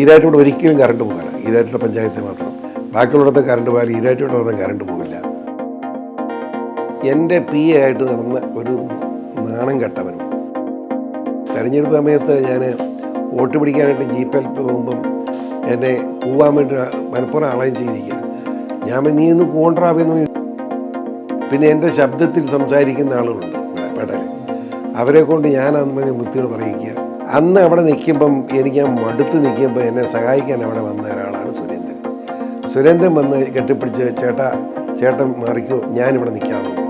ഈരാറ്റോട് ഒരിക്കലും കറണ്ട് പോകില്ല ഈരാറ്റോട് പഞ്ചായത്തിൽ മാത്രം. ബാക്കിയുള്ളിടത്ത് കറണ്ട് പോയാൽ ഈരാറ്റോട് വന്നാൽ കറണ്ട് പോകില്ല. എന്റെ പി എ ആയിട്ട് നടന്ന ഒരു നാണം കെട്ടവനും തെരഞ്ഞെടുപ്പ് സമയത്ത് ഞാൻ വോട്ട് പിടിക്കാനായിട്ട് ജീപ്പിൽ പോകുമ്പം എന്നെ പോവാൻ വേണ്ടി മനപ്പുറം ആളയം ചെയ്തിരിക്കുക ഞാൻ നീ ഒന്ന് കോൺട്രാവെന്ന് പിന്നെ എന്റെ ശബ്ദത്തിൽ സംസാരിക്കുന്ന ആളുകളുണ്ട് പെടൽ. അവരെ കൊണ്ട് ഞാൻ അന്ന് വൃത്തികൾ പറയിക്കുക. അന്ന് അവിടെ നിൽക്കുമ്പം എനിക്ക് ഞാൻ മടുത്ത് നിൽക്കുമ്പോൾ എന്നെ സഹായിക്കാൻ അവിടെ വന്ന ഒരാളാണ് സുരേന്ദ്രൻ. സുരേന്ദ്രൻ വന്ന് കെട്ടിപ്പിടിച്ച് ചേട്ടാ ചേട്ടൻ മാറിക്കോ ഞാനിവിടെ നിൽക്കാമെന്ന്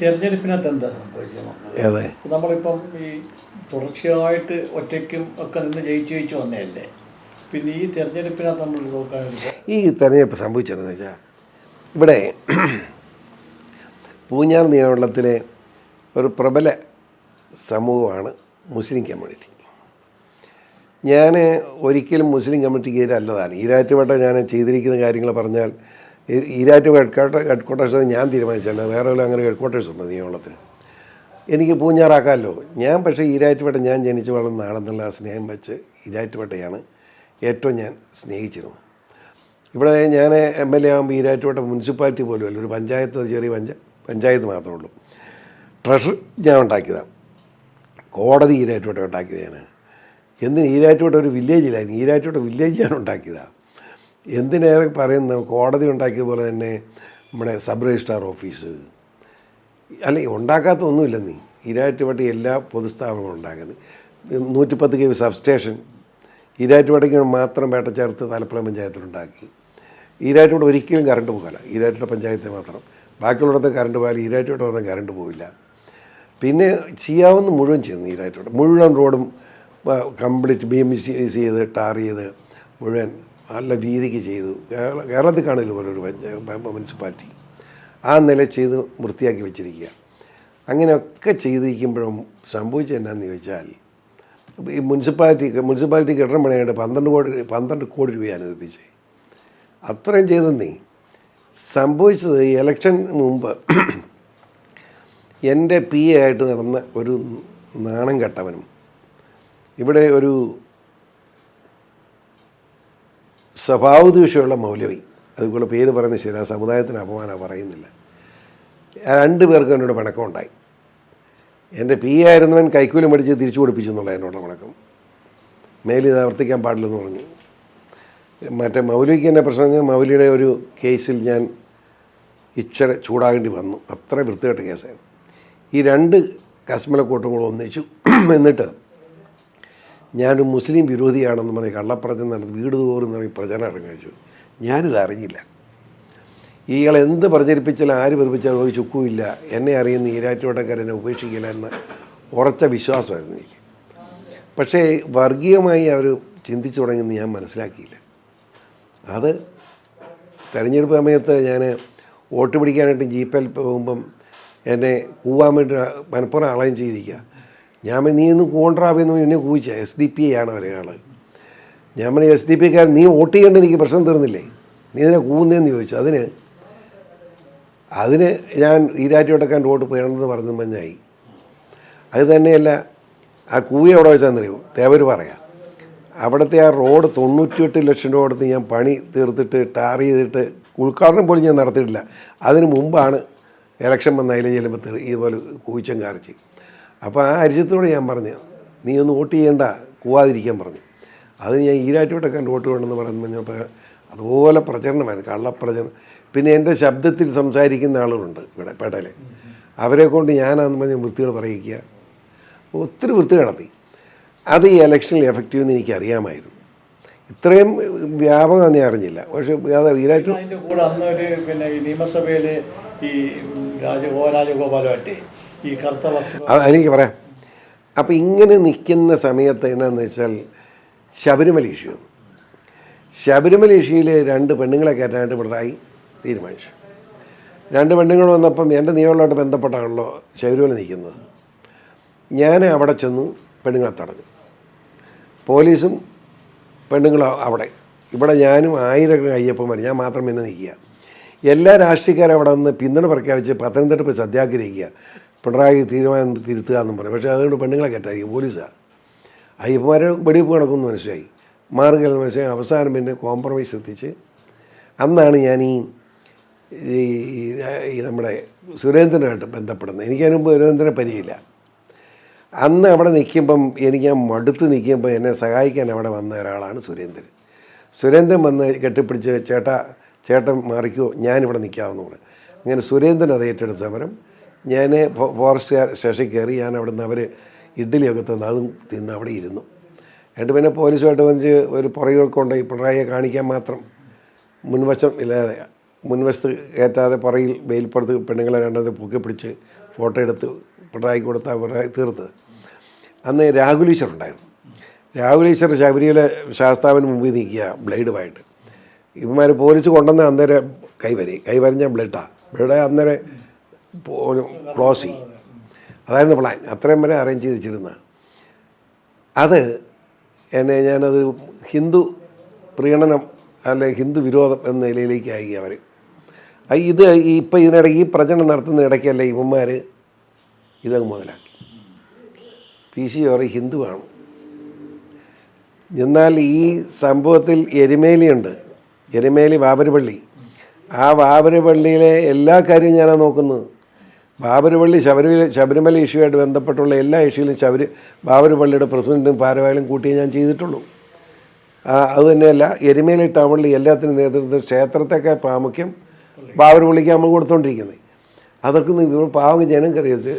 തെരഞ്ഞെടുപ്പിനകത്ത് എന്താ അതെ. നമ്മളിപ്പം ഈ തുടർച്ചയായിട്ട് ഒറ്റയ്ക്കും ഒക്കെ നിന്ന് ജയിച്ചു ജയിച്ചു വന്നതല്ലേ? പിന്നെ ഈ തെരഞ്ഞെടുപ്പിനകത്ത് നമ്മൾ നോക്കാനുണ്ട് ഈ തെരഞ്ഞെടുപ്പ് സംഭവിച്ചതെന്ന് വെച്ചാൽ ഇവിടെ പൂഞ്ഞാർ നിയമമണ്ഡലത്തിലെ ഒരു പ്രബല സമൂഹമാണ് മുസ്ലിം കമ്മ്യൂണിറ്റി. ഞാൻ ഒരിക്കലും മുസ്ലിം കമ്മ്യൂണിറ്റിക്ക് എതിരല്ലതാണ്. ഈരാറ്റുപേട്ട ഞാൻ ചെയ്തിരിക്കുന്ന കാര്യങ്ങൾ പറഞ്ഞാൽ ഈരാറ്റ് ഹെഡ് ഹെഡ് ക്വാർട്ടേഴ്സ് ഞാൻ തീരുമാനിച്ചല്ല വേറെ അങ്ങനെ ഹെഡ് ക്വാർട്ടേഴ്സ് ഉണ്ട് നിയമത്തിൽ എനിക്ക് പൂഞ്ഞാറാക്കാമല്ലോ. ഞാൻ പക്ഷേ ഈരാറ്റുപേട്ട ഞാൻ ജനിച്ചു വളർന്ന ആളെന്നുള്ള സ്നേഹം വെച്ച് ഈരാറ്റുപേട്ടയാണ് ഏറ്റവും ഞാൻ സ്നേഹിച്ചിരുന്നത്. ഇവിടെ ഞാൻ എം എൽ എ ആകുമ്പോൾ ഈരാറ്റുപേട്ട മുനിസിപ്പാലിറ്റി പോലും അല്ല ഒരു പഞ്ചായത്ത് ചെറിയ പഞ്ച പഞ്ചായത്ത് മാത്രമേ ഉള്ളൂ. ട്രഷർ ഞാൻ ഉണ്ടാക്കിയതാണ് കോടതി ഈരാറ്റുപേട്ട ഉണ്ടാക്കിയത് ഞാൻ എന്തിന്? ഈരാറ്റുപേട്ട ഒരു വില്ലേജിലായിരുന്നു. ഈരാറ്റുപേട്ട വില്ലേജ് ഞാൻ ഉണ്ടാക്കിയതാണ് എന്തിനേറെ പറയുന്ന കോടതി ഉണ്ടാക്കിയ പോലെ തന്നെ നമ്മുടെ സബ് രജിസ്ട്രാർ ഓഫീസ്. അല്ല ഉണ്ടാക്കാത്ത ഒന്നുമില്ല നീ. ഈരാറ്റുപേട്ട എല്ലാ പൊതുസ്ഥാപനങ്ങളും ഉണ്ടാക്കുന്നത്. നൂറ്റിപ്പത്ത് കെ വി സബ്സ്റ്റേഷൻ ഈരാറ്റുപേട്ടയ്ക്ക് മാത്രം വേട്ട ചേർത്ത് തലപ്പുഴ പഞ്ചായത്തിലുണ്ടാക്കി. ഈരാറ്റുപേട്ട ഒരിക്കലും കറണ്ട് പോകില്ല. ഈരാറ്റുപേട്ട പഞ്ചായത്ത് മാത്രം. ബാക്കിയുള്ളിടത്ത് കറണ്ട് പോയാൽ ഈരാറ്റുപേട്ട വന്നാൽ കറണ്ട് പോവില്ല. പിന്നെ ചെയ്യാവുന്ന മുഴുവൻ ചെയ്യുന്നു ഈരാറ്റുപേട്ട. മുഴുവൻ റോഡും കംപ്ലീറ്റ് ബി എം സി ചെയ്ത് ടാർ ചെയ്ത് മുഴുവൻ നല്ല വീതിക്ക് ചെയ്തു. കേരള കേരളത്തിൽ കാണില്ല പോലെ ഒരു മുനിസിപ്പാലിറ്റി. ആ നില ചെയ്ത് വൃത്തിയാക്കി വെച്ചിരിക്കുക. അങ്ങനെയൊക്കെ ചെയ്തിരിക്കുമ്പോഴും സംഭവിച്ചത് എന്നാന്ന് ചോദിച്ചാൽ ഈ മുനിസിപ്പാലിറ്റി മുനിസിപ്പാലിറ്റി കെട്ടിടം പണിയായിട്ട് പന്ത്രണ്ട് കോടി പന്ത്രണ്ട് കോടി രൂപയാണ് ഏൽപ്പിച്ചത് അത്രയും ചെയ്തെന്നേ സംഭവിച്ചത് ഇലക്ഷൻ മുമ്പ് എന്റെ പി എ ആയിട്ട് നടന്ന ഒരു നാണം കെട്ടവനും ഇവിടെ ഒരു സ്വഭാവദൂഷ്യമുള്ള മൗലവി. അതുപോലെ പേര് പറയുന്നത് ശരി ആ സമുദായത്തിന് അപമാനം പറയുന്നില്ല. രണ്ട് പേർക്കും എന്നോട് പിണക്കമുണ്ടായി എന്റെ പി ആയിരുന്നവൻ കൈക്കൂലി മേടിച്ച് തിരിച്ചു കൊടുപ്പിച്ചു എന്നുള്ള എന്നോട് പിണക്കം മേലിൽ ഇത് ആവർത്തിക്കാൻ പാടില്ലെന്ന് പറഞ്ഞു. മറ്റേ മൗലിക്ക് എന്നെ പ്രശ്നം പറഞ്ഞാൽ മൗലിയുടെ ഒരു കേസിൽ ഞാൻ ഇച്ചിരി ചൂടാകേണ്ടി വന്നു. അത്ര വൃത്തികെട്ട കേസായിരുന്നു. ഈ രണ്ട് കശ്മലക്കൂട്ടും കൂടെ ഒന്നിച്ചു. എന്നിട്ട് ഞാനൊരു മുസ്ലിം വിരോധിയാണെന്ന് പറഞ്ഞ് കള്ളപ്രചനം നടത്തി വീട് തോറും പറഞ്ഞ് പ്രചരണം ഇറങ്ങി വെച്ചു. ഞാനിത് അറിഞ്ഞില്ല. ഇയാൾ എന്ത് പ്രചരിപ്പിച്ചാലും ആര് പ്രചരിപ്പിച്ചാലും ഒരു ചുക്കുമില്ല എന്നെ അറിയുന്ന ഈരാറ്റുവട്ടക്കാരനെ ഉപേക്ഷിക്കില്ല എന്ന് ഉറച്ച വിശ്വാസമായിരുന്നു എനിക്ക്. പക്ഷേ വർഗീയമായി അവർ ചിന്തിച്ചു തുടങ്ങിയെന്ന് ഞാൻ മനസ്സിലാക്കിയില്ല. അത് തെരഞ്ഞെടുപ്പ് സമയത്ത് ഞാൻ വോട്ട് പിടിക്കാനായിട്ട് ജീപ്പിൽ പോകുമ്പം എന്നെ കൂവാൻ വേണ്ടി മനപ്പുറം ആളയം ചെയ്തിരിക്കുക. ഞാൻ നീ ഇന്ന് കോൺട്രാവെന്ന് എന്നെ കൂവിച്ച എസ് ഡി പി ആണ് ഒരാൾ ഞാൻ പറഞ്ഞു എസ് ഡി പിക്കാരൻ നീ വോട്ട് ചെയ്യേണ്ട എനിക്ക് പ്രശ്നം തീർന്നില്ലേ? നീ ഇതിനെ കൂവുന്നതെന്ന് ചോദിച്ചു. അതിന് അതിന് ഞാൻ ഈരാറ്റുവട്ടക്കാൻ വോട്ട് പോയണമെന്ന് പറഞ്ഞു മഞ്ഞായി. അത് തന്നെയല്ല ആ കൂവി എവിടെ വെച്ചാന്നറിയോ തേവർ പറയാം. അവിടുത്തെ ആ റോഡ് തൊണ്ണൂറ്റിയെട്ട് ലക്ഷം രൂപ കൊടുത്ത് ഞാൻ പണി തീർത്തിട്ട് ടാർ ചെയ്തിട്ട് ഉദ്ഘാടനം പോലും ഞാൻ നടത്തിയിട്ടില്ല. അതിന് മുമ്പാണ് ഇലക്ഷൻ വന്നതിലെ ചെല്ലുമ്പോൾ ഇതുപോലെ കൂച്ചം കാറിച്ച് അപ്പോൾ ആ അരിച്ചത്തോട് ഞാൻ പറഞ്ഞു നീ ഒന്ന് വോട്ട് ചെയ്യേണ്ട കൂവാതിരിക്കാൻ പറഞ്ഞു. അത് ഞാൻ ഈരാറ്റുവട്ടക്കാൻ വോട്ട് വേണമെന്ന് പറയുമ്പോൾ അതുപോലെ പ്രചരണമാണ് കള്ളപ്രചരണം. പിന്നെ എന്റെ ശബ്ദത്തിൽ സംസാരിക്കുന്ന ആളുകളുണ്ട് ഇവിടെ പേട്ടയിൽ അവരെ കൊണ്ട് ഞാനാന്ന് പറഞ്ഞ വൃത്തികൾ പറയിക്കുക ഒത്തിരി വൃത്തി നടത്തി. അത് ഈ ഇലക്ഷനിൽ എഫക്റ്റീവ് എന്ന് എനിക്ക് അറിയാമായിരുന്നു ഇത്രയും വ്യാപകം ഞാൻ അറിഞ്ഞില്ല. പക്ഷേ അത് ഈരാറ്റു കൂടെ അന്ന് ഒരു പിന്നെ ഈ നിയമസഭയിൽ ഈ രാജഗോ ഓ രാജഗോപാലുമായിട്ട് ഈ കറുത്ത എനിക്ക് പറയാം. അപ്പോൾ ഇങ്ങനെ നിൽക്കുന്ന സമയത്ത് എന്നാന്ന് വെച്ചാൽ ശബരിമല ഇഷ്യൂ ശബരിമല ഇഷ്യൂയിൽ രണ്ട് പെണ്ണുങ്ങളെ കയറ്റാനായിട്ട് പിണറായി തീരുമാനിച്ചു. രണ്ട് പെണ്ണുങ്ങൾ വന്നപ്പം എന്റെ നിയമങ്ങളായിട്ട് ബന്ധപ്പെട്ടാണല്ലോ ശബരിമല നിൽക്കുന്നത്. ഞാൻ അവിടെ ചെന്നു പെണ്ണുങ്ങളെ തടഞ്ഞു. പോലീസും പെണ്ണുങ്ങളും അവിടെ. ഇവിടെ ഞാനും ആയിരക്കണക്കിന് അയ്യപ്പന്മാർ ഞാൻ മാത്രം പിന്നെ നിൽക്കുക. എല്ലാ രാഷ്ട്രീയക്കാരും അവിടെ നിന്ന് പിന്തുണ പ്രഖ്യാപിച്ച് പത്തനംതിട്ട സത്യാഗ്രഹിക്കുക പിണറായി തീരുമാനം തിരുത്തുക എന്നും പറയും. പക്ഷേ അതുകൊണ്ട് പെണ്ണുങ്ങളെ കെട്ടായിരിക്കും പോലീസാണ് അയ്യപ്പന്മാരെ വെടിവെപ്പ് കിടക്കുമെന്ന് മനസ്സിലായി. മാറുകയെന്ന് മനസ്സിലായി. അവസാനം പിന്നെ കോംപ്രമൈസ് എത്തിച്ച് അന്നാണ് ഞാൻ ഈ ഈ നമ്മുടെ സുരേന്ദ്രനായിട്ട് ബന്ധപ്പെടുന്നത്. എനിക്കതിന് മുമ്പ് സുരേന്ദ്രനെ പരിചയമില്ല. അന്ന് അവിടെ നിൽക്കുമ്പം എനിക്ക് ഞാൻ മടുത്ത് നിൽക്കുമ്പോൾ എന്നെ സഹായിക്കാൻ അവിടെ വന്ന ഒരാളാണ് സുരേന്ദ്രൻ. സുരേന്ദ്രൻ വന്ന് കെട്ടിപ്പിടിച്ച് ചേട്ടാ ചേട്ടൻ മാറിക്കോ ഞാനിവിടെ നിൽക്കാമെന്ന് അങ്ങനെ സുരേന്ദ്രൻ അത് ഏറ്റെടുത്ത സമരം. ഞാൻ ഫോറസ്റ്റ് സ്റ്റേഷനിൽ കയറി ഞാൻ അവിടെ നിന്ന് അവർ ഇഡ്ഡലിയൊക്കെ തന്നു അതും തിന്ന് അവിടെ ഇരുന്നു. എന്നിട്ട് പിന്നെ പോലീസുമായിട്ട് വന്ന് ഒരു പുറകെ കൊണ്ടുപോയി പിണറായിയെ കാണിക്കാൻ മാത്രം മുൻവശം ഇല്ലാതെ മുൻവശത്ത് കയറ്റാതെ പുറകിൽ വെയിൽപ്പുറത്ത് പെണ്ണുങ്ങളെ രണ്ടത് പൊക്കി പിടിച്ച് ഫോട്ടോ എടുത്ത് പിണറായിക്ക് കൊടുത്ത പിണറായി തീർത്തത് അന്ന് രാഹുൽ ഈശ്വർ ഉണ്ടായിരുന്നു. രാഹുൽ ഈശ്വർ ശബരിയിലെ ശാസ്താവിന് മുമ്പിൽ നിൽക്കുക ബ്ലേഡുമായിട്ട്. ഇവന്മാർ പോലീസ് കൊണ്ടുവന്ന അന്നേരം കൈവരി കൈവരഞ്ഞ ബ്ലഡാണ് ബ്ലഡ് അന്നേരം ക്ലോസ് ചെയ്യും അതായിരുന്നു പ്ലാൻ അത്രയും വരെ അറേഞ്ച് ചെയ്ത് വെച്ചിരുന്ന അത് എന്നെ ഞാനത് ഹിന്ദു പ്രീണനം അല്ലെ ഹിന്ദു വിരോധം എന്ന നിലയിലേക്ക് ആയി അവർ ഇത് ഇപ്പം ഇതിനിടയ്ക്ക് ഈ പ്രചരണം നടത്തുന്ന ഇടയ്ക്കല്ലേ ഇവന്മാർ ഇതങ്ങ് മുതലാക്കി. പി സി ഓറി ഹിന്ദുവാണ് എന്നാൽ ഈ സംഭവത്തിൽ എരുമേലിയുണ്ട്. എരുമേലി ബാബരപള്ളി ആ ബാബരപള്ളിയിലെ എല്ലാ കാര്യവും ഞാനാണ് നോക്കുന്നത്. ബാബരപള്ളി ശബരിമല ശബരിമല ഇഷ്യൂമായിട്ട് ബന്ധപ്പെട്ടുള്ള എല്ലാ ഇഷ്യൂലും ശബരി ബാബരുപള്ളിയുടെ പ്രസിഡന്റും ഭാരവാഹികളും കൂട്ടിയേ ഞാൻ ചെയ്തിട്ടുള്ളൂ. ആ, അത് തന്നെയല്ല എരുമേലി ടൗണിൽ എല്ലാത്തിനും നേതൃത്വം ക്ഷേത്രത്തെക്കാൾ പ്രാമുഖ്യം ബാബരുപള്ളിക്ക് നമ്മൾ കൊടുത്തോണ്ടിരിക്കുന്നത്. അതൊക്കെ നിങ്ങൾ പാവം ജനം കറിയിച്ച്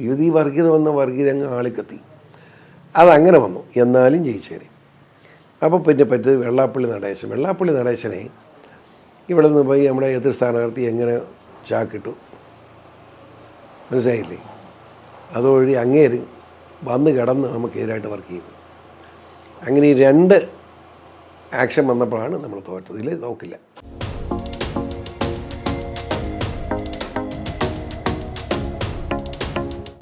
യുവതി വർഗീയത വന്ന വർഗീയത അങ്ങ് ആളിക്കത്തി. അതങ്ങനെ വന്നു എന്നാലും ജയിച്ചേനെ. അപ്പോൾ പിന്നെ പറ്റിയത് വെള്ളാപ്പള്ളി നടേശൻ. വെള്ളാപ്പള്ളി നടേശനെ ഇവിടെ നിന്ന് പോയി നമ്മുടെ എതിർ സ്ഥാനാർത്ഥി എങ്ങനെ ചാക്കിട്ടു? മനസ്സിലായില്ലേ? അതുവഴി അങ്ങേര് വന്ന് കിടന്ന് നമുക്ക് നമുക്കെതിരായിട്ട് വർക്ക് ചെയ്യുന്നു അങ്ങനെ ഈ രണ്ട് ആക്ഷൻ വന്നപ്പോഴാണ് നമ്മൾ തോറ്റത്. ഇതിൽ നോക്കില്ല.